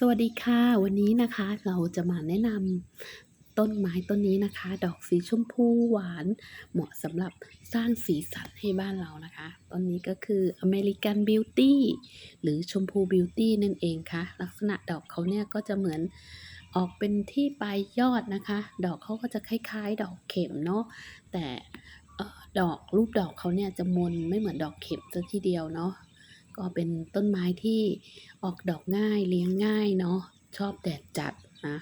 สวัสดีค่ะ วันนี้นะคะเราจะมาแนะนำต้นไม้ต้นนี้นะคะ ดอกสีชมพูหวาน เหมาะสำหรับสร้างสีสันให้บ้านเรานะคะ ต้นนี้ก็คืออเมริกันบิวตี้หรือชมพูบิวตี้นั่นเองค่ะ ลักษณะดอกเขาเนี่ยก็จะเหมือนออกเป็นที่ปลายยอดนะคะ ดอกเขาก็จะคล้ายๆ ดอกเข็มเนาะแต่ดอกรูปดอกเขาเนี่ยจะมนไม่เหมือนดอกเข็มซะทีเดียวเนาะ ก็เป็นต้นไม้ที่ออกดอกง่ายเลี้ยงง่ายเนาะชอบแดดจัดนะ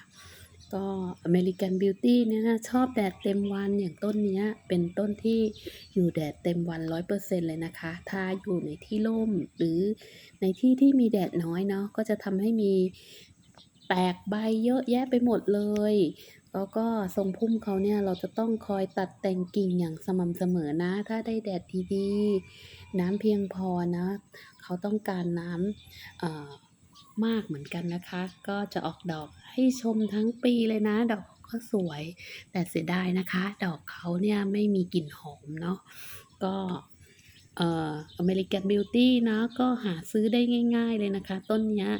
ก็อเมริกันบิวตี้เนี่ยนะชอบแดดเต็มวันอย่างต้นเนี้ยเป็นต้นที่อยู่แดดเต็มวันร้อยเปอร์เซ็นเลยนะคะ ถ้าอยู่ในที่ร่มหรือในที่ที่มีแดดน้อยเนาะก็จะทำให้มีแตกใบเยอะแยะไปหมดเลย แล้วก็ทรงพุ่มเขาเนี่ยเราจะต้องคอยตัดแต่งกิ่งอย่างสม่ำเสมอนะ ถ้าได้แดดดีๆ น้ำเพียงพอนะ เขาต้องการน้ำเอ่อมากเหมือนกันนะคะ ก็จะออกดอกให้ชมทั้งปีเลยนะ ดอกก็สวย แต่เสียดายนะคะ ดอกเขาเนี่ยไม่มีกลิ่นหอมเนาะก็เอ่ออเมริกันบิวตี้นะก็หาซื้อได้ง่าย ๆเลยนะคะ ต้นเนี้ย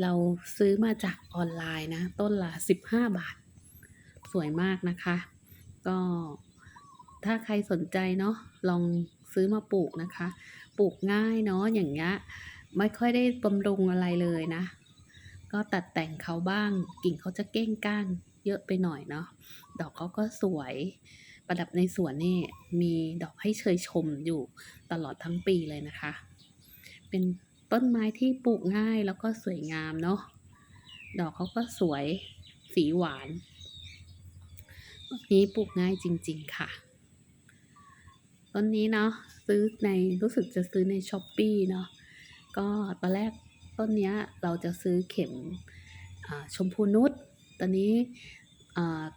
เราซื้อมาจากออนไลน์นะ ต้นละ 15 บาท สวยมากนะคะ ก็ถ้าใครสนใจเนาะลองซื้อมาปลูกนะคะ ปลูกง่ายเนาะอย่างเงี้ยไม่ค่อยได้บำรุงอะไรเลยนะ ก็ตัดแต่งเขาบ้าง กิ่งเขาจะเก้งก้านเยอะไปหน่อยเนาะดอกเขาก็สวยประดับในสวนนี่มีดอกให้เชยชมอยู่ตลอดทั้งปีเลยนะคะ เป็นต้นไม้ที่ปลูกง่ายแล้วก็สวยงามเนาะดอกเขาก็สวยสีหวาน นนี้ปลูกง่ายจริง ๆ ค่ะ ต้นนี้เนาะซื้อในรู้สึกจะซื้อในช้อปปีเนาะก็ตอนแรกต้นนี้เราจะซื้อเข็มชมพูนุชตอนนี้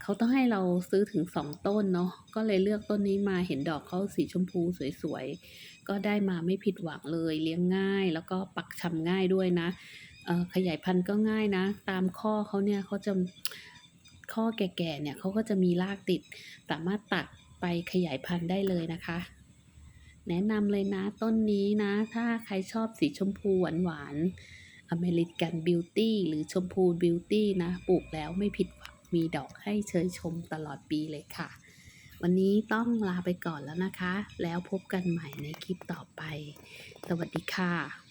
เขาต้องให้เราซื้อถึงสองต้นเนาะก็เลยเลือกต้นนี้มาเห็นดอกเขาสีชมพูสวยๆ ก็ได้มาไม่ผิดหวังเลยเลี้ยงง่าย แล้วก็ปักชำง่ายด้วยนะเขยายพันธุ์ก็ง่ายนะ ตามข้อเขาเนี่ยเขาจะ ข้อแก่ๆเนี่ยเขาก็จะมีรากติด สามารถตัดไปขยายพันธุ์ได้เลยนะคะ แนะนำเลยนะต้นนี้นะ ถ้าใครชอบสีชมพูหวานๆอเมริกันบิวตี้หรือชมพูบิวตี้นะปลูกแล้วไม่ผิดหวังมีดอกให้เชยชมตลอดปีเลยค่ะ วันนี้ต้องลาไปก่อนแล้วนะคะ แล้วพบกันใหม่ในคลิปต่อไป สวัสดีค่ะ